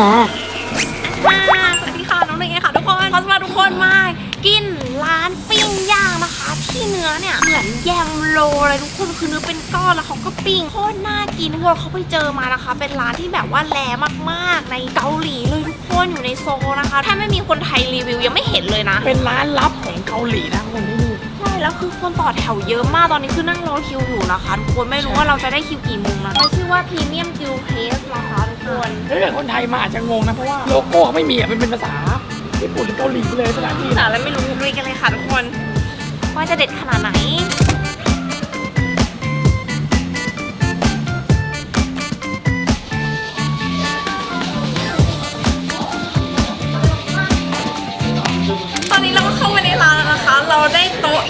มา ค่ะสวัสดีค่ะน้องเนยค่ะทุกคนขอสวัสดีทุกคนมากินร้านปิ้งย่างนะคะ ที่เนื้อเนี่ยเหมือนแยมโลเลยทุกคนคือเนื้อเป็นก้อนแล้วเขาก็ปิ้งโคตรน่ากินทุกคนเขาไปเจอมานะคะ เป็นร้านที่แบบว่าแลมากๆในเกาหลีเลยทุกคนอยู่ในโซลนะคะแทบไม่มีคนไทยรีวิวยังไม่เห็นเลยนะ เป็นร้านลับของเกาหลีนะคนที่ดูใช่ แล้วคือคนต่อแถวเยอะมากตอนนี้คือนั่งรอคิวอยู่นะคะทุกคนไม่รู้ว่าเราจะได้คิวกี่โมงนะมันชื่อว่าพรีเมียมกิลเพสนะคะทุกคนถ้าเกิดคนไทยมาอาจจะงงนะเพราะว่าโลโก้เขาไม่มีอะมันเป็นภาษาญี่ปุ่นหรือเกาหลีเลยภาษาจีนแต่แล้วไม่รู้ลุยกันเลยค่ะทุกคน ว่าจะเด็ดขนาดไหน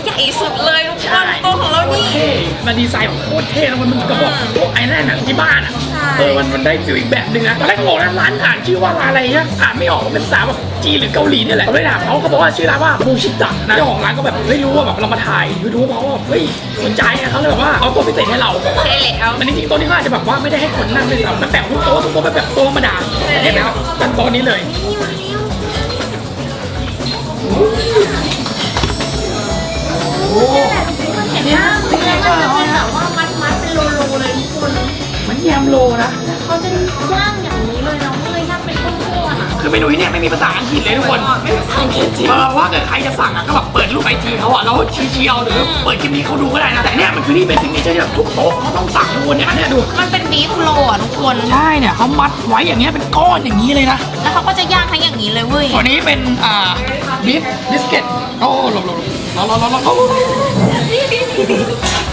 ใหญ่สุดเลยทุกคนโต๊ะของเรานี่เท่มันดีไซน์แบบโคตรเท่แล้วมันมันกระบอกพวกไอ้นั่นน่ะที่บ้านอะใช่เออมันมันได้ฟิลอีกแบบหนึงนะตอนแรกเขาบอกนะร้านอ่านชื่อว่าร้านอะไรนะอ่านไม่ออกว่าเป็นภาษาแบบจีนหรือเกาหลีเนี่ยแหละเราได้ถามเขาเขาบอกว่าชื่อร้านว่าบูชิตะนะเจ้าของร้านก็แบบไม่รู้ว่าแบบเรามาถ่ายยูทูบเขาก็แบบเฮ้ยสนใจนะเขาเลยแบบว่าเอาตัวพิเศษให้เราใช่แล้วมันจริงๆโต๊ะนี้เขาอาจจะแบบว่าไม่ได้ให้คนนั่งด้วยซ้ำมันแบบทุกโต๊ะทุกโต๊ะเป็นแบบโต๊ะธรรมดาแต่เนี่ยแบบเป็นโต๊ะนี้เลย เป็นโลๆเลยทุกคนมันแยมโลนะเขาจะย่างอย่างนี้เลยเนาะเลยย่างเป็นก้อนๆอะคือเมนูนี้เนี่ยไม่มีภาษาอังกฤษเลยทุกคนไม่ภาษาอังกฤษจริงเออว่าเกิดใครจะสั่งอะก็แบบเปิดรูปไอจีเขาอะแล้วชี้ๆเอาหรือเปิดคลิปนี้เขาดูก็ได้นะแต่เนี่ยมันคือนี่เป็นสิ่งที่แบบทุกโต๊ะเขาต้องสั่งทุกคนเนี่ยอันเนี้ยดูมันเป็นบีฟโลอะทุกคนใช่เนี่ยเขามัดไว้อย่างเงี้ยเป็นก้อนอย่างนี้เลยนะแล้วเขาก็จะย่างทั้งอย่างนี้เลยเว้ยตัวนี้เป็นอ่าบีฟบิสกิตโอ้หลบหลบหลบหลบหลบหลบ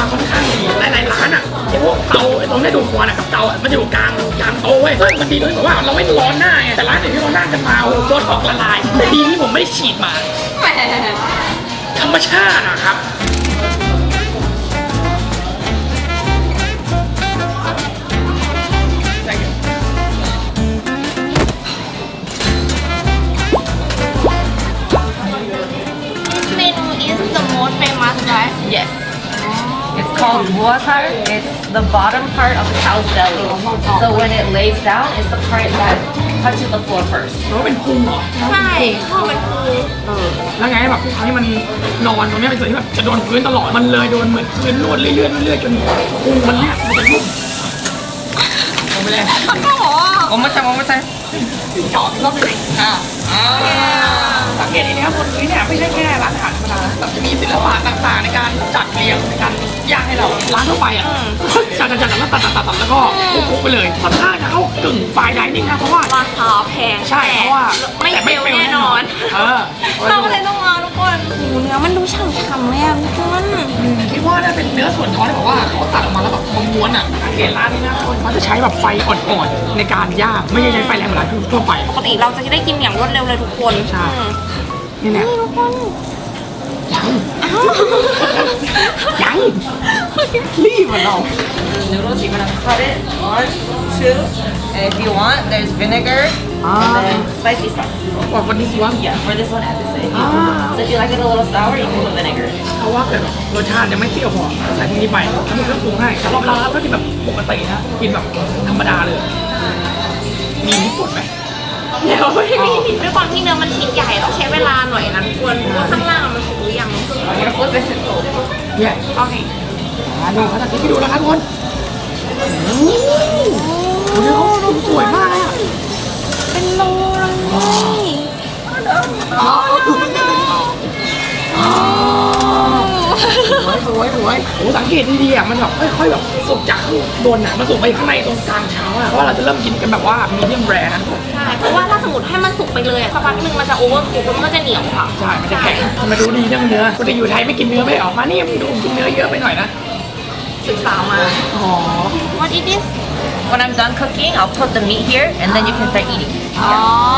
มาค่อนข้างดีหลายๆร้านอะไอ้พวกเตาไอ้ตรงเนี้ยดูควันอะกับเตาอะมันจะอยู่กลางกลางโต๊ะเว้ยซึ่งมันดีตรงที่แบบว่าเราไม่ร้อนหน้าไงแต่ร้านอื่นที่เรานั่งกันมาโอ้โหตัวทอกละลายแต่ดีที่ผมไม่ได้ฉีดมาแหมธรรมชาติอะครับเมนู is the most famous right Yes. It's called buatar. It's the bottom part of the cow's belly. So when it lays down, it's the part that touches the floor first. เพราะเป็นพุงเหรอใช่ข้าวมันปูแล้วไงแบบทุกครั้งที่มันนอนตรงเนี้ยเป็นส่วนที่แบบจะโดนพื้นตลอดมันเลยโดนเหมือนพื้นนวดเรื่อยๆเรื่อยๆจนพุงมันเนี่ยมันจะยุ่งลงไปเลยข้าวหรอ One more time, one more time. จอดรอบเลยอ่า สังเกตดีนะครับบนนี้เนี่ยไม่ใช่แค่ร้านอาหารธรรมดานะแบบจะมีศิลปะต่างๆ ในการจัดเรียงในการย่างให้เราร้านทั่วไปอะจัดจัดจัดแล้วตัดตัดตัดตัดแล้วก็คุกๆไปเลยค่อนข้างจะเข้ากึ่งไฟน์ไดนิ่งนะเพราะว่าราคาแพงใช่เพราะว่าไม่แต่เฟลแน่นอนเออเราก็เลยต้องมาทุกคนหูเนื้อมันดูฉ่ำๆเลยอะทุกคนคิดว่าน่าเป็นเนื้อส่วนท้องที่แบบว่าเขาตัดออกมาแล้วแบบม้วนๆอะสังเกตร้านนี้นะคนเขาจะใช้แบบไฟอ่อนๆในการย่างไม่ใช่ใช้ไฟแรงเหมือนร้านทั่วไปปกติเราจะได้กินอย่างรวดเร็วเลยทุกคนใช่อืม นี่นี่ยนี่ทุกคนยังยังรีบมือนเรา The noodles, you're gonna cut it. One, two, and if you want, there's vinegar and then spicy sauce. ว่าวันนี้สิวะ Yeah, for this one, I have to say. Ah. So if you like it a little sour, you can put vinegar. เพราะว่าแบบรสชาติยังไม่เปรี้ยวพอใส่พวกนี้ไปแล้วมีเครื่องปรุงให้สำหรับเราถ้ากินแบบปกตินะกินแบบธรรมดาเลยมีพริกป่นไหม เดี๋ยวไม่มีด้วยความที่เนื้อมันชิ้นใหญ่ต้องใช้เวลาหน่อยนะทุกคนเพราะว่าข้างล่างอะมันสุกหรือยัง I'm gonna flip it. เนี่ยโอเคอ่าดูเขาจะทิ้งให้ดูแล้วครับทุกคนโอ้โหเนื้อเขาสวยมากเลยอะเป็นโลเลยสวยสวยสวยโอ้สังเกตดีๆอะมันแบบค่อยๆแบบสุกจากข้างบนอะมันสุกไปข้างในตรงกลางเช้าอะเพราะว่าเราจะเริ่มกินกันแบบว่ามีเดียมแรนะใช่ เพราะว่าถ้าสมมติให้มันสุกไปเลยอะสักพักหนึ่งมันจะโอเวอร์คุกแล้วมันก็จะเหนียวค่ะ ใช่มันจะแข็งมาดูดีเรื่องเนื้อคนที่อยู่ไทยไม่กินเนื้อไม่ออกมานี่มึงดูกินเนื้อเยอะไปหน่อยนะ ศึกษามา อ๋อ What is this When I'm done cooking, I'll put the meat here, and then you can start eating. อ๋อ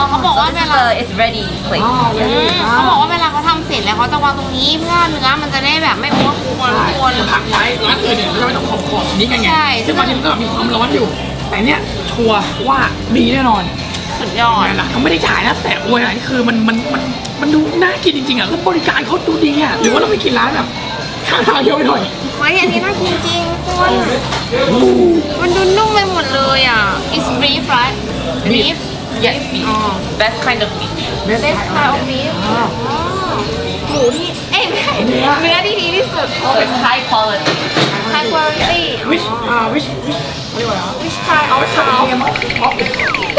เขาบอก So ว่า this เว is ลา the it's ready plate. อ๋อเลอืยมเขาบอกว่าเวลาเขาทำเสร็จแล้วเขาจะวางตรงนี้เพื่อเนื้อมันจะได้แบบไม่โอเวอร์คุกนะทุกคนจะพักไว้ร้านอื่นเนี่ยเราไม่ต้องขอบขอบนี้กันไงใช่ ซึ่งบางทีมันก็มีความร้อนอยู่ แต่เนี้ยชัวร์ว่าดีแน่นอน สุดยอดนั่นแหละเขาไม่ได้จ่ายนะแต่อวยอะไรคือมันมันมันมันดูน่ากินจริงๆอะแล้วบริการเขาดูดีอะหรือว่าเราไปกินร้านแบบข้างทางเยอะไปหน่อยเฮ้ยอันนี้น่ากินจริงคุณมันดูนุ่มไปหมดเลยอะ it's beef right beef Yes, beef. Best kind of beef. best kind of beef หมูที่เอ้ยไม่ใช่เนื้อที่ดีที่สุด So it's high quality. High quality วิชอ่าวิชวิชเรียกว่าอะไร which kind เอา of ไว้ขาย cow เองมั้งออฟ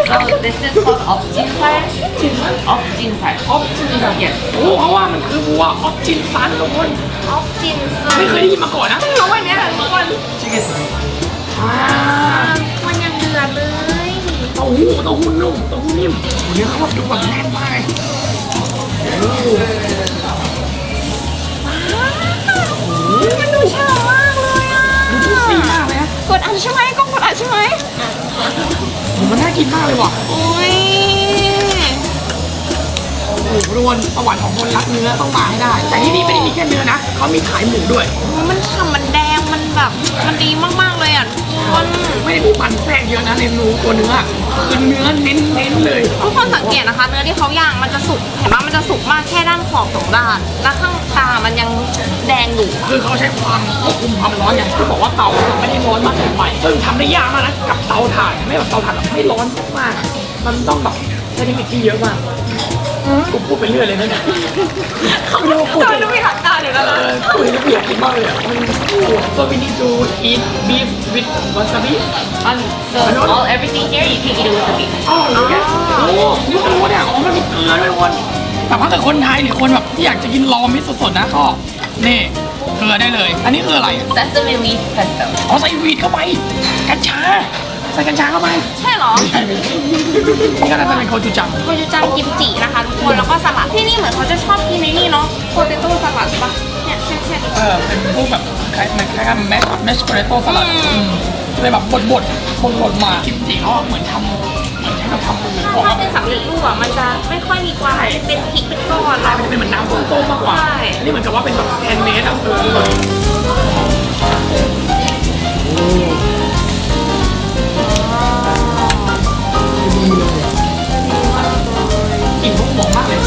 So this is called opjinsal. จินสัน Opjinsal. ออฟจินสัน Yes. โอ้เพราะว่ามันคือวัวออฟจินสันทุกคน of จินซึไม่เคยได้ยินมาก่อนนะเพราะวันนี้ทุกคนอ่ามันยังเดือดเลยเต้าหู้เต้าหู้นุ่มเต้าหู้นิ่มโอ้โหเนี่ยเขาแบบดูแบบแน่นมากเลยโอ้ อันใช่ไหมกล้องกดอันใช่ไหมโอ้โหมันน่ากินมากเลยว่ะโอ้ยโอ้โหทุกคนประวัติของคนรักเนื้อต้องมาให้ได้ แต่ที่นี่ไม่ได้มีแค่เนื้อนะเขามีขายหมูด้วย มันฉ่ำมันแดงมันแบบมันดีมากๆเลยอะทุกคนไม่ได้มีมันแทรกเยอะนะในเนูตัวเนื้อคือเนื้อเน้นๆเลยทุกคนสังเกตนะคะ เนื้อที่เขาย่างมันจะสุกเห็นว่ามันจะสุกมากแค่ด้านขอบสองด้าน แล้วข้างตามันยัง แดงอยู่ คือเขาใช้ความควบคุมความร้อนอย่างที่บอกว่าเตาไม่ได้ร้อนมากเกินไปซึ่งทำได้ยากมากนะกับเตาถ่านไม่แบบเตาถ่านแบบไม่ร้อนมากอะมันต้องแบบใช้เทคนิคที่เยอะมากกูพูดไปเรื่อยเลยนะเนี่ยเขาไม่ได้ว่าพูดตอนนี้มีหลักการอยู่แล้วเอนะอคุยแล้วเปลี่ยนกินมากเลยอะมันโอ้โห so we need to eat beef with wasabi Um, so all everything here you can eat it with the beef. อ๋อเหรอเนี่ยโอ้ไม่รู้เนี่ยอ๋อมันมีเกลือด้วยทุกคนแต่ถ้าเกิดคนไทยหรือคนแบบที่อยากจะกินรอมิตสดๆนะก็ นี่เกลือได้เลย อันนี้คืออะไร Sesame leaf pesto. เอาใส่วีดเข้าไป กัญชา ใส่กัญชาเข้าไปใช่เหรอไม่ใช่ไม่ใช่นี่ก็น่าจะเป็นโคจูจัง โคจูจังกิมจินะคะทุกคน แล้วก็สลัด ที่นี่เหมือนเขาจะชอบกินในนี่เนาะโพเตโต้สลัดปะเนี่ยใช่ใช่เออเป็นพวกแบบคล้ายๆคล้ายๆแมชแมชโพเตโต้สลัดอืมเลยแบบบดบดบดบดๆมากิมจิเขาอะเหมือนทำ เหมือนใช้แบบทำมือของถ้าอะเป็นสำเร็จรูปอะมันจะไม่ค่อยมีความเป็นพริกเป็นก้อนลาแล้ยวมันจะเป็นเหมือนน้ำส้มๆมากกว่าใช่อันนี้เหมือนกับว่าเป็นแบบแฮนด์เมดอะเออดีเลยกลิ่นพวกหอมมากเลย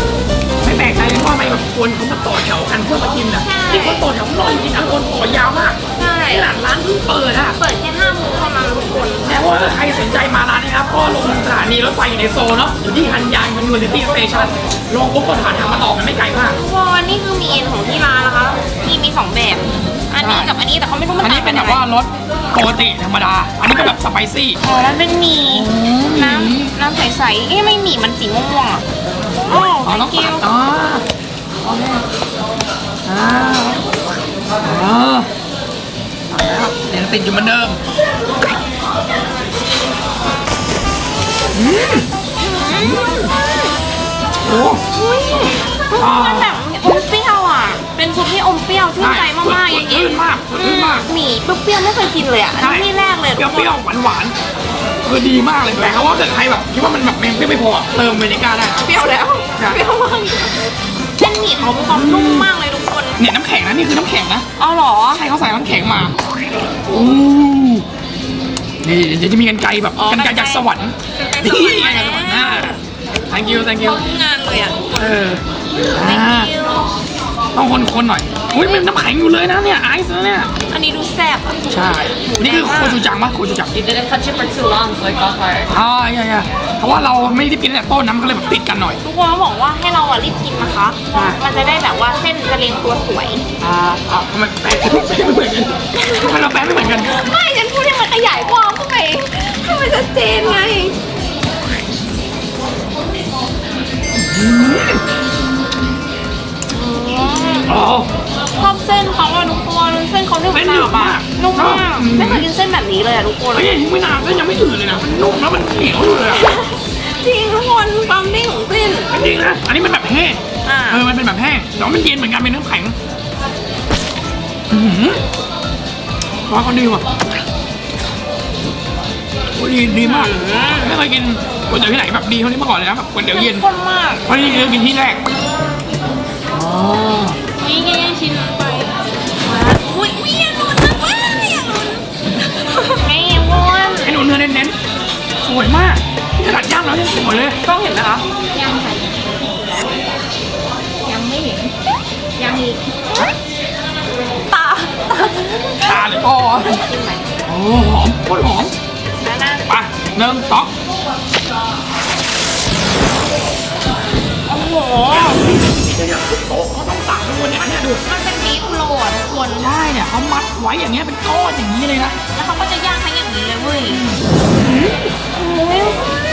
ไม่แปลกใจเลยว่าทำไมแบบคนเขามาต่อแถวกันเพื่อมากินนะที่คนต่อแถวรออยู่กินอะคนต่อยาวมาก ใช่ขนาดร้านเพิ่งเปิดอะเปิดแค่ห้าโมงเท่านั้นทุกคนแต่ว่าถ้าใครสนใจมาร้านนี้ครับ ก็ลงสถานีรถไฟอยู่ในโซนเนาะอยู่ที่ฮันยางยูนิเวอร์ซิตี้สเตชันลงปุ๊บก็ผ่านทางมาต่อมันไม่ไกลมาก ทุกคนนี่คือมีเอ็นของที่ร้านนะคะ มีมีสองแบบ อันนี้กับอันนี้แต่เขาไม่รู้มันอันต่านี้งเป็กันนแบยังบไงว่ารสปกติธรรมดา อันนี้เป็นแบบสไปซี่ อ๋อแล้วเป็นหมี่น้ำน้ำใสๆเอ๊ะไม่หมี่มันสีม่วงๆอะโอ้อ๋อต้อง thank ปั you ดอ๋อโอเคอ่าอ๋อเอา แล้วยังติดอยู่เหมือนเดิมอืมโอ้อุ้ยมันแบบอมเปรี้ยวอะ เป็นซุปที่อมเปรี้ยวชื่นใจมากๆอย่างลื่นมากลื่นมากหมี่เปรี้ยวๆไม่เคยกินเลยอะอันนี้ที่แรกเลยเปรี้ยวๆหวานๆคือดีมากเลยแต่เขาว่าแต่ใครแบบคิดว่ามันแบบแมงเปรี้ยวไม่พอเติมเวนิก้าได้นะเปรี้ยวแล้วใช่เปรี้ยวมากเส้นหมี่เขามีความนุ่มมากเลยทุกคน เนี่ยน้ำแข็งนะนี่คือน้ำแข็งนะอ๋อเหรอ ใช่เขาใส่น้ำแข็งมาอู้นี่เดี๋ยวจะมีกันไกรแบบอ๋อกันไกรจากสวรรค์กรรไกรสวรรค์ นี่กันไกรสวรรค์อ่า thank you thank พ you ร้อมงานเลยอะ เออ thank อ่า you ต้องคนๆหน่อย อุ้ยมันน้ำแข็งอยู่เลยนะเนี่ยไอซ์นะเนี่ย อันนี้ดูแซ่บอะใช่ นี่คือโคจูจังปะโคจูจัง You didn't touch it for too long, so it got hard. อ่าใช่ใช่เพราะว่าเราไม่ได้กินตั้งแต่ต้นน้ำก็เลยแบบติดกันหน่อย ทุกคนเขาบอกว่าให้เราอะรีบกินนะคะ ใช่ มันจะได้แบบว่าเส้นจะเรียงตัวสวย อ่าอ่าทำไมแปลไม่เหมือนกันทำไมเราแปลไม่เหมือนกัน ไม่ฉันพูดให้ ไม่เคยกินเส้นแบบนี้เลยอะทุกคน เฮ้ยยังไม่นานก็ยังไม่ตื่นเลยนะมันนุ่มแล้วมันเหนียวอยู่เลยอะจริงทุกคนความนิ่งของเส้น จริงๆนะอันนี้มันแบบแห้งอ่า เออมันเป็นแบบแห้งแต่ว่ามันเย็นเหมือนกันเป็นน้ำแข็งอือหือว่าเขาดีว่ะโอ้ยดีดีมากไม่เคยกินก๋วยเตี๋ยวที่ไหนแบบดีเท่านี้มาก่อนเลยนะแบบก๋วยเตี๋ยวเย็นข้นมากเพราะนี่คือกินที่แรกอ๋อนี่แย่ๆชิ้นไป ขนาดย่างแล้วยังสวยเลยต้องเห็นไหมคะยังค่ะยังไม่เห็น ยังอีกตาชาหรือปอโอ้หอมโคตรหอมนะนะไปหนึ่งสองโอ้โหเนี่ยโต๊ะเขาต้องสั่งด้วยเนี่ยอันเนี้ยดูมันเป็นบีฟโรอะทุกคนใช่เนี่ยเขามัดไว้อย่างเงี้ยเป็นก้อนอย่างนี้เลยนะแล้วเขาก็จะย่างให้อย่างนี้เลยเว้ยโอ้ยโอ้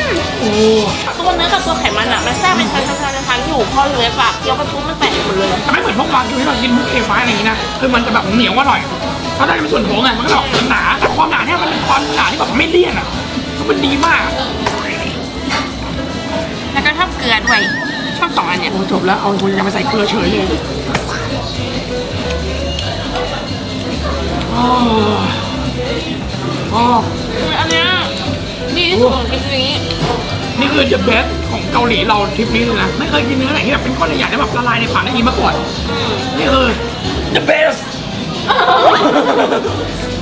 ตัวเนื้อกับตัวไขมันอะมันแทรกเป็นชั้นชั้นชั้นชั้นอยู่พอเหลือปากเคี้ยวไปปุ๊บมันแตกหมดเลยแต่ไม่เหมือนพวกวางคิวที่เรากินพวกเคฟ้าอะไรอย่างงี้นะคือมันจะแบบเหนียวกว่าหน่อยเพราะได้เป็นส่วนหัวไงมันก็แบบหนาแต่ความหนาเนี่ยมันเป็นความหนาที่แบบไม่เลี่ยนอะคือมันดีมาก แล้วก็ชอบเกลือด้วยชอบสองอันเนี่ยโอ้จบแล้วเอาคุณยังไปใส่เกลือเฉยเลยโอ้โอ้อันเนี้ย ดีที่สุดของคลิปนี้ นี่คือ the best ของเกาหลีเราทริปนี้เลยนะ ไม่เคยกินเนื้อไหนที่แบบเป็นก้อนใหญ่ๆแล้วแบบละลายในปากได้ดีมาก่อน นี่คือ the best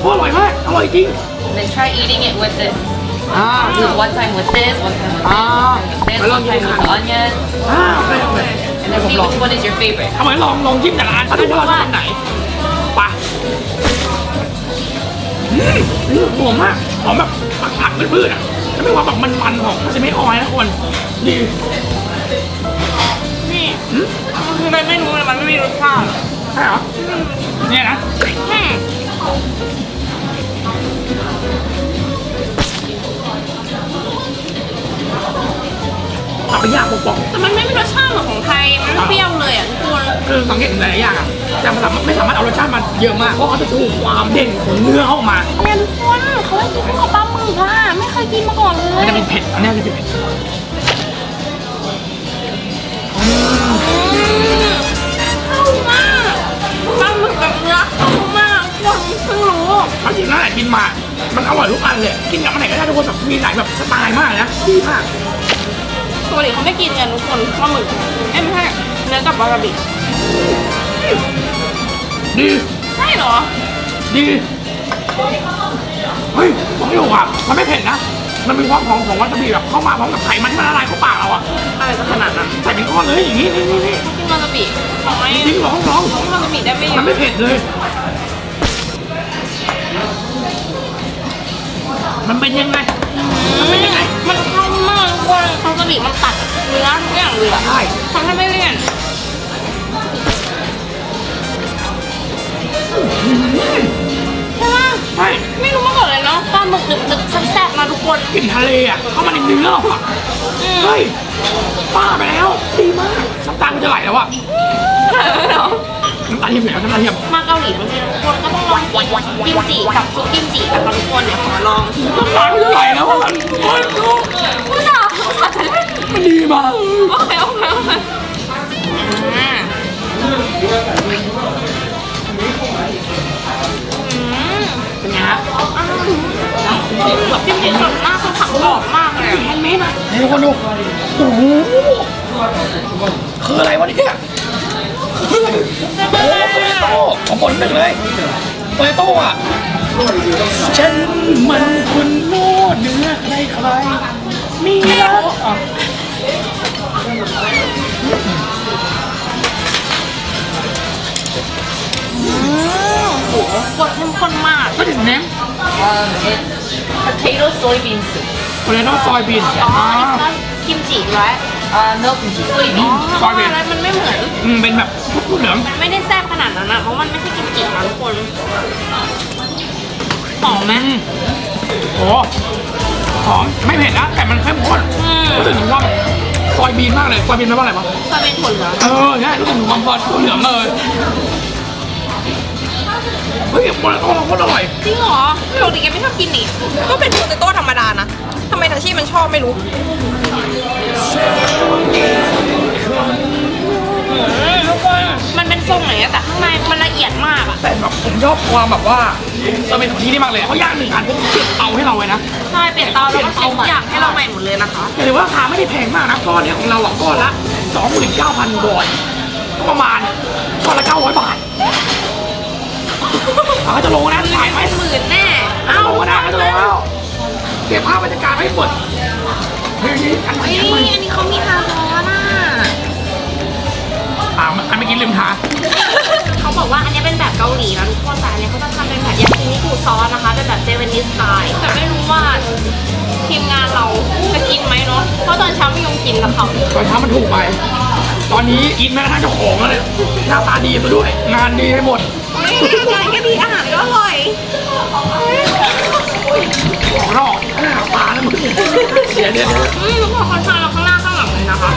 โอ้อร่อยมาก อร่อยจริง Then try eating it with this. อ่า Do one time with this, one time with this, Ah. one time with this, Well, one time with the onions, อ่าโอเคโอเค and then see which one is your favorite. เอาไว้ลองลองจิ้มแต่ละอันถ้าดูว่าเราชอบอันไหนไปอืมอืมหอมมากหอมแบบ ผักๆพืชๆอะจะไม่ว่าแบบมันๆหองมันจะไม่ออยนะคนดีนี่มันคืออะไรไม่รู้เลยมันไม่มีรสชาติใช่เหรอเนี่ยนะ ตับไปย่างปอกแต่มันไม่มีรสชาติเหมือนของไทย มันไม่เปรี้ยวเลยอะทุกคนๆคือสังเกตหลายๆอย่างอะแต่มันสามารถไม่สามารถเอารสชาติมาเยอะมากเพราะเขาจะถูกความเด่นของเนื้อเข้ามาเนี่ยทุกคนเขาให้กินคู่กับปลาหมึกอะไม่เคยกินมาก่อนเลมันยจะเป็นเผ็ดอันนี้จะเป็นเผ็ดอืมเข้ามากปลาหมึกแบบเนื้อเข้ามากคนเพิ่งรู้เอาจริงนะแหละกินมา มันอร่อยทุกอันเลยกินกับอันไหนก็ได้ทุกคนแบบมีหลายแบบสไตล์มากนะดีมาก ปกติเขาไม่กินกันทุกคนปลาหมึกเอ้ยไม่ใช่เนื้อกับวาซาบิ ดีใช่เหรอ ดีเฮ้ยบอกไม่ถูกอะมันไม่เผ็ดนะ มันมีความหอมของวาซาบิแบบเข้ามาพร้อมกับไขมันที่มันละลายเข้าปากเราอะอะไรจะขนาดนั้นใส่เป็นก้อนเลยอย่างนี้นี่นี่นี่กินวาซาบิน้อยจริงเหรอน้องกินวาซาบิได้ไม่เยมันอะไม่เผ็ดเลย มันเป็นยังไง มันเป็นยังไง มันเข้า มากทุกคนวาซาบิมันตัดเนื้อทุกอย่างเลยอะใช่ทำให้ไม่เลี่ยนใช่ไหมใช่ไม่รู้มาก่อนเลยเนาะปลาหมึกดึกๆแซ่บๆมาทุกคน กลิ่นทะเลอะเข้ามาในเนื้อเราอะอืม เฮ้ยป้าไปแล้ว ดีมากน้ำตาลมันจะไหลแล้วอะน้ำตาลเทียมแล้วน้ำตาลเทียมมาเกาหลีทั้งทีทุกคนก็ต้องลองกิมจิกับซุปกิมจินะคะทุกคนเดี๋ยวขอลองน้ำตาลมันจะไหลแล้วอะโอ้ยลูกไม่หรอกอาจจะได้มันดีมากโอเคโอเคโอเคอ่าอืมเป็นไงฮะอ้าวแบบจิ้มจิ้มสดมากคือผักกรอบมากเลยอะแฮนด์เมดนะนี่ทุกคนดูโอ้โหคืออะไรวะเนี่ยคืออะไร โอ้โปเตโต้ของบนหนึ่งเลยโปเตโต้อะฉันมันคนโง่เนื้อใครใครๆมีแล้วอะอืมโหกดเข้มข้นมากก็ถึงเน้น Um, it's potato soybean soup. โปเตโต้ซอยบีนอ๋ออ่านี่ก็กิมจิไว้ Uh, no kimchi, อ๋อ soybean. ซอยเบนอะไรมันไม่เหมือน อืมเป็นแบบทุกเหลืองมันไม่ได้แซ่บขนาดนั้นอะเพราะมันไม่ใช่กิมจินะทุกคนหอมไหม อืมโอ้หอมไม่เผ็ดนะแต่มันเข้มข้นอืม รู้สึกถึงความซอยบีนมากเลยซอยบีนแปลว่าอะไรวะซอยเป็นถั่วเหลืองเออใช่รู้สึกถึงความซอยถั่วเหลืองเลยเฮ้ยโปเตโต้เราโคตรอร่อยจริงเหรอปกติแกไม่ชอบกินนี่ก็เป็นโปเตโต้ธรรมดานะทำ ไมทาชิมันชอบไม่รู้มันเป็นทรงอย่างเงี้ยแต่ข้างในมันละเอียดมากอะแต่แบบผมชอบความแบบว่าเราเป็นของที่นี่มากเลยเขาย่างหนึ่งอันปุ๊บเสียบเตาให้เราเลยนะใช่เปลี่ยนเตาแล้วก็เช็คทุกอย่างให้เราใหม่หมดเลยนะคะแต่ถือว่าราคาไม่ได้แพงมากนะก้อนเนี้ยของเราอะก้อนละสองหมื่นเก้าพันบาทก็ประมาณก้อนละเก้าร้อยบาทเขาก็จะลงนะถ่ายไหมหมื่นแน่ เอาลงนะเขาจะลงแล้วเก็บภาพบรรยากาศให้หมดเฮ้ยนี่อันใหม่เฮ้ยอันใหม่อันนี้เขามีฮาซอนอะอ่าอันเมื่อกี้ลืมทาเขาบอกว่าอันนี้เป็นแบบเกาหลีนะทุกคนแต่อันเนี้ยเขาจะทำเป็นแบบยากินิคุซอสนะคะเป็นแบบเจแปนิสสไตล์แต่ไม่รู้ว่าทีมงานเราจะกินไหมเนาะเพราะตอนเช้าไม่ยอมกินกับเขาตอนเช้ามันถูกไป ตอนนี้กินแม้กระทั่งเจ้าของแล้วเนี่ยหน้าตาดีซะด้วย งานดีไปหมดงานก็ดีอาหารก็อร่อยของ รอกหน้าตาแล้วมึงเดี๋ยวเดี๋ยวเดี๋ยวอืมทุกคนเขาทาเราข้างหน้าข้างหลังเลยนะคะ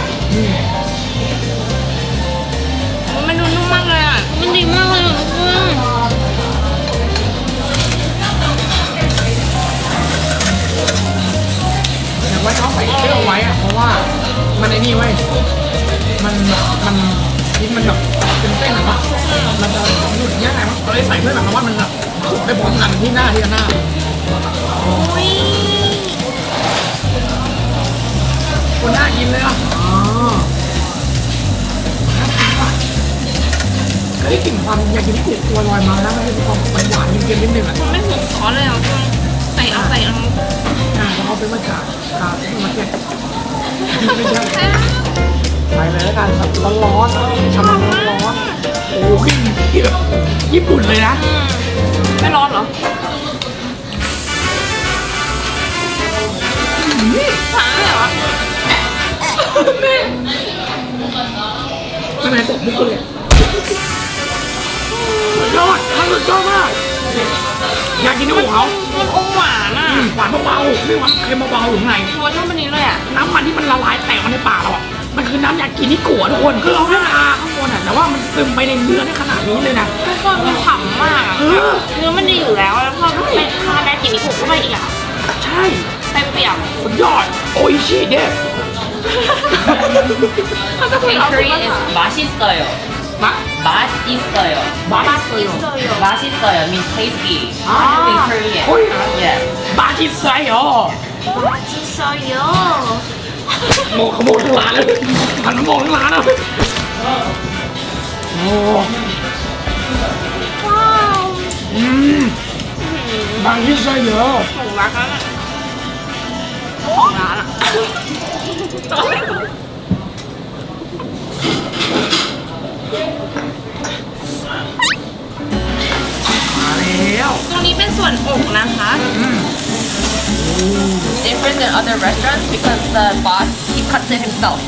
มันดูนุ่มมากเลยอะ มันดีมากเลยทุกคนแต่ว่าเขาใส่เครื่องไว้อะเพราะว่ามันไอ้นี่ไว้ยมันมันชิ้นมันแบบเป็นเส้นหรือว่ามันจะหยุดง่ายมั้งเราเลยใส่เพื่อแบบว่ามันแบบได้พร้อมกันที่หน้าที่หน้า อุ้ยคนหน้ากินเลยอะอ๋อก็ได้กลิ่นความอยากกินกุ้งตัวลอยมาแล้วมันมีความหวานๆเค็มๆนิดนึงอะไม่ถึงซอสเลยอะคุณใส่เอาใส่เอาอ่าแล้วเอาไปมาจากคาที่มาเก็ตไม่ใช่ไปเลยแล้วกันแบบร้อนๆทำร้อนๆโอ้โหขึ้นแบบญี่ปุ่นเลยนะอืมไม่ร้อนเหรอ หาเลยเหรอแม่ทำไมตกมุกเลยสุดยอดมันสุดยอดมากอยากกินน้ำหมูเขามันอมหวานอะอืมหวานเบาๆไม่หวานเค็มเบาๆอยู่ข้างในรสชาติมันนี้เลยอะน้ำมันที่มันละลายแตกมาในปากเราอะมันคือน้ำยากินที่กัวทุกคนคือเราแค่ทาข้างบนอะแต่ว่ามันซึมไปในเนื้อได้ขนาดนี้เลยนะทุกคนมันฉ่ำมากอะเออ เนื้อมันดีอยู่แล้วแล้วพอเป็นทาแดกินิคุเข้าไปอีกอะ ใช่เต็มเปี่ ยม สุดยอด โออิชิเดส In Korean is 맛있어요. มะ 맛있어요. บา บา ส ซิโซโย 맛있어요 means tasty. Ah. In Korean. Korean. Yes. บาจิไซโอบ าซิโซโย โมขโมยทั้งร้านเลยหันมามองทั้งร้านอ่ะโอ้ ว้าว อืมบางที่ไซโย ของรักแล้วน่ะ ของร้านอะมาแล้วตรงนี้เป็นส่วนอกนะคะ Different than other restaurants because the boss he cuts it himself.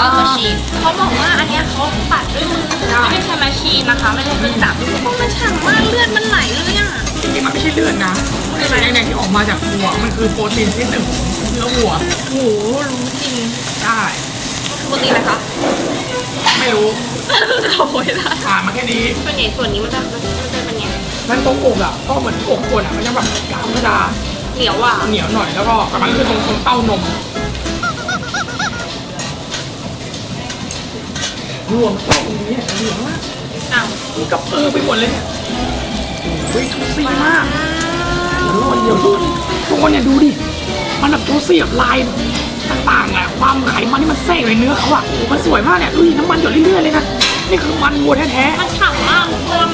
Not Ah. machine. เขาบอกว่าอันเนี้ยเขาตัดด้วยมือไม่ใช่แมชชีนนะคะ ไม่ใช่เครื่องจักรทุกคนมันฉ่ำมากเลือดมันไหลเลยอะ จริงๆมันไม่ใช่เลือดนะไอ้แดงๆที่ออกมาจากวัวมันคือโปรตีนชนิดหนึ่งของเนื้อวัวโหรู้จริงได้ปกตินะคะไม่รู้เขาโวยละอ่านมาแค่นี้ส่วนใหญ่ส่วนนี้มันจะมันจะเป็นไงมันตรงอกอะก็เหมือนอกคนอะมันจะแบบกรามธรรมดาเหนียวอะเหนียวหน่อยแล้วก็กำลังคือตรงตรงเต้านมรวมเต้าตรงนี้เนี่ยเหนียวมากอ้าวมีกระเปื้อไปหมดเลยเนี่ย โอ้ยทุกซี่มากเดี๋ยวเดี๋ยวทุกคนทุกคนเนี่ยดูดิ มันแบบทุกซี่แบบลายต่างๆอะความไขมันที่มันแทรกอยู่ในเนื้อเขาอะโอ้โหมันสวยมากเนี่ยดูดิน้ำมันหยดเรื่อยๆเลยนะ นี่คือมันวัวแท้ๆ มันฉ่ำมากทุกคน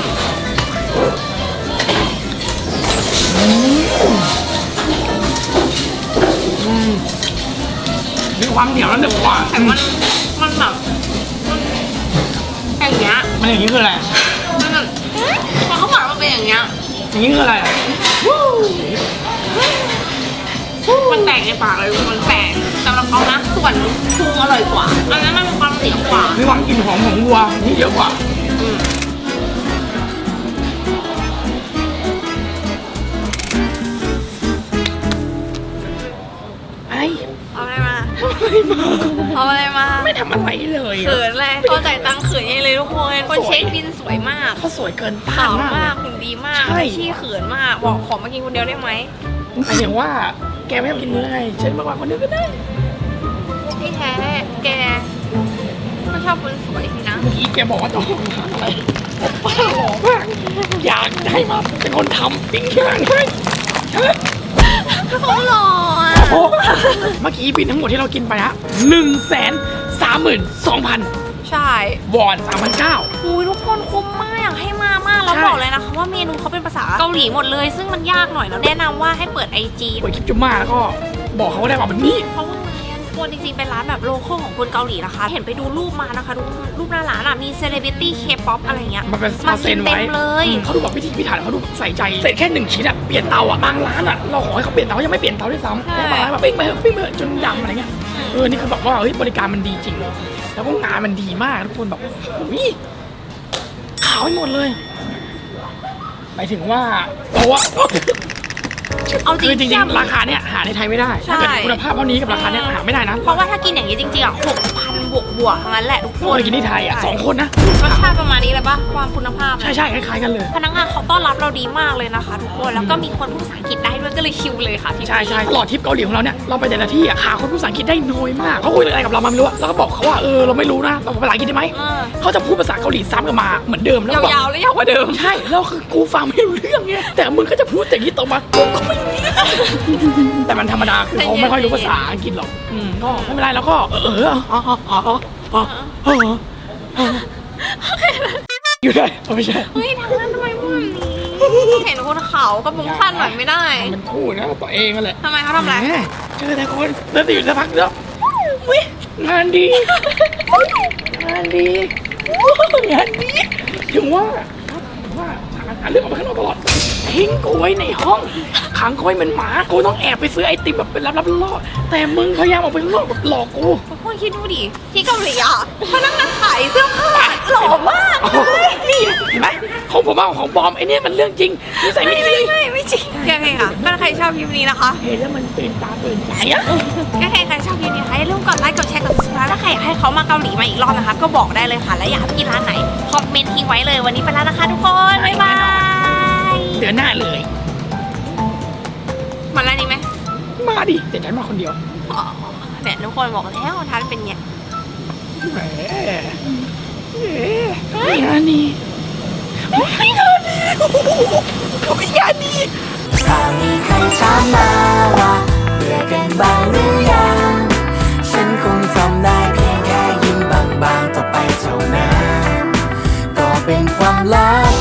มีความเหนียวแล้วหนึบกว่าแต่มันมันแบบมันอย่างเงี้ยมันอย่างนี้คืออะไรมันแบบพอ เขาบอกว่าเป็นอย่างเงี้ยอย่างนี้คืออะไรอะมันแตกในปากเลยมันแตกสำหรับเขานะส่วนพุงอร่อยกว่าอันนั้นมันมีความเหนียวกว่า มีความกลิ่นหอมของวัวนี่เยอะกว่า เอาอะไรมาไม่ทำอะไรเลยเขินเลยเข้าใจตังค์เขินเองเลยทุกคนคนเช็คบินสวยมากเขาสวยเกินต้าขานวมากมากคุณดีมากใช่ ขี้เขินมากบอกขอมากินคนเดียวได้ไหมหมายถึงว่าแกไม่ต้องกินเนื้อไงเชิญมากกว่าคนนึงก็ได้ที่แท้แกก็ชอบคนสวยสินะเมื่อกี้แกบอกว่าต้องทำอะไรป้าหอมมากอยากให้มาเป็นคนทำปิ้งย่างให้เชิญ เขาหล่ออะโอ้เมื่อกี้บินทั้งหมดที่เรากินไปฮะหนึ่งแสนสามหมื่นสองพันใช่วอนสามพันเก้า อุ้ยทุกคนคุ้มมากอยากให้มามากแล้วใช่ บอกเลยนะคะว่าเมนูเขาเป็นภาษาเกาหลีหมดเลย ซึ่งมันยากหน่อยแล้วแนะนำว่าให้เปิดไอจีเปิดคลิปจุมมาแล้วก็บอกเขาว่าได้มาแบบนี้ เพราว่าไงทุก คคนจริงๆ เป็นร้านแบบโลคอลของคนเกาหลีนะคะ เห็นไปดูรูปมานะคะดูรูปหน้าร้านอะมีเซเลบริตี้เคป๊อปอะไรเงี้ยมันเป็นมาเซ็นเต็ไว้มเลยเขาดูแบบพิถีพิถันเขาดูใส่ใจเสร็จแค่หนึ่งชิ้นอะเปลี่ยนเตาอะบางร้านอะเราขอให้เขาเปลี่ยนเตายังไม่เปลี่ยนเตาด้วยซ้ำใช่แต่บางร้านแบบปิ้งไปเถอะปิ้งไปเถอะจนดำอะไรเงี้ยเออนี่คือแบบว่าเฮ้ยบริการมันดีจริง แล้วก็งานมันดีมากทุกคนแบบอุ้ยขาวไปหมดเลยหมายถึงว่าโต๊ะ เอาจริงคือจริงเทียบๆราคาเนี่ยหาในไทยไม่ได้ใช่ ถ้าเกิดคุณภาพเท่านี้กับราคาเนี่ยหาไม่ได้นะเพราะว่าถ้ากินอย่างนี้จริงๆอะหกพันบวกบวกๆทั้งนั้นแหละทุกคคนนกินที่ไทยอะสองคนนะรสชาติประมาณนี้เลยปะความคุณภาพใช่ใช่คล้ายๆกันเลย พนักงานเขาต้อนรับเราดีมากเลยนะคะ ทุกคนแล้วก็มีคนพูดภาษาอังกฤษได้ด้วยก็เลยคิวเลยค่ะพี่ ใช่ใช่ตลอดทริปเกาหลีของเราเนี่ยเราไปแต่ละที่อะหาคนพูดภาษาอังกฤษได้น้อยมากเขาคุยอะไรกับเรามาไม่รู้อะแล้วก็บอกเขาว่าเออเราไม่รู้นะเราภาษาอังกฤษได้ไหมเออเขาจะพูดภาษาเกาหลีซ้ำกันมาเหมือนเดิมแล้วแบบยาวๆแล้วยาวกว่าเดิม ใช่แล้วคือกูฟังไม่รู้เรื่องไงแต่มึงก็จะพูดอย่างนี้ต่อมากูก็ไม่รู้เรื่องแต่มันธรรมดาคือเขาไม่ค่อยรู้ภาษาอังกฤษหรอกอืมก็ไม่เป็นไรแล้วก็ เออเอออ๋ออ๋ออ๋ออ๋ออ๋ออ๋ออยู่ได้เอาไม่ใช่เฮ้ยทางนั้นทำไมพูดแบบนี้เห็นคนเขากระโปรงสั้นหน่อยไม่ได้มันพูดนะตัวเองนั่นแหละทำไมเขาทำอะไรแหมเจอแต่คนเดินติดสักพักเดียวอุ๊ยงานดีงานดีงานดีถึงว่าถึงว่าหาเรื่องออกไปข้างนอกตลอด ทิ้งกูไว้ในห้องขังกูไว้เหมือนหมา กูต้องแอบไปซื้อไอติมแบบเป็นลับๆล่อๆแต่มึงพยายามออกไปข้างนอกแบบหลอกกูทุกคนคิดดูดิที่เกาหลีอะพนักงานขายเสื้อผ้าหล่อมากโอ้โหนี่เห็นไหมของผมเอาของปลอมไอเนี่ยมันเรื่องจริงนิสัยไม่ดีไม่ไม่จริงโอเคโอเคค่ะถ้าใครชอบคลิปนี้นะคะเห็นแล้วมันตื่นตาตื่นใจอะถ้าใครใครชอบคลิปนี้นะคะอย่าลืมกดไลค์กดแชร์กด subscribe ถ้าใครอยากให้เขามาเกาหลีมาอีกรอบนะคะ ก็บอกได้เลยค่ะและอยากให้กินร้านไหนคอมเมนต์ทิ้งไว้เลยวันนี้ไปแล้วนะคะทุกคนบ๊ายบาย เดือนหน้าเลย มาแล้วนี่ไหมมาดิแต่ฉันมาคนเดียวอ๋อเนี่ยทุกคนบอกแล้วทันเป็นไงแหมเอ๊ะงานนี้ไม่งานนี้โอ้ยงานนี้ถ้ามีใครถามมาว่าเบื่อกันบ้างหรือยังฉันคงทำได้เพียงแค่ยิ้มบางๆต่อไปเท่านั้นก็เป็นความลับ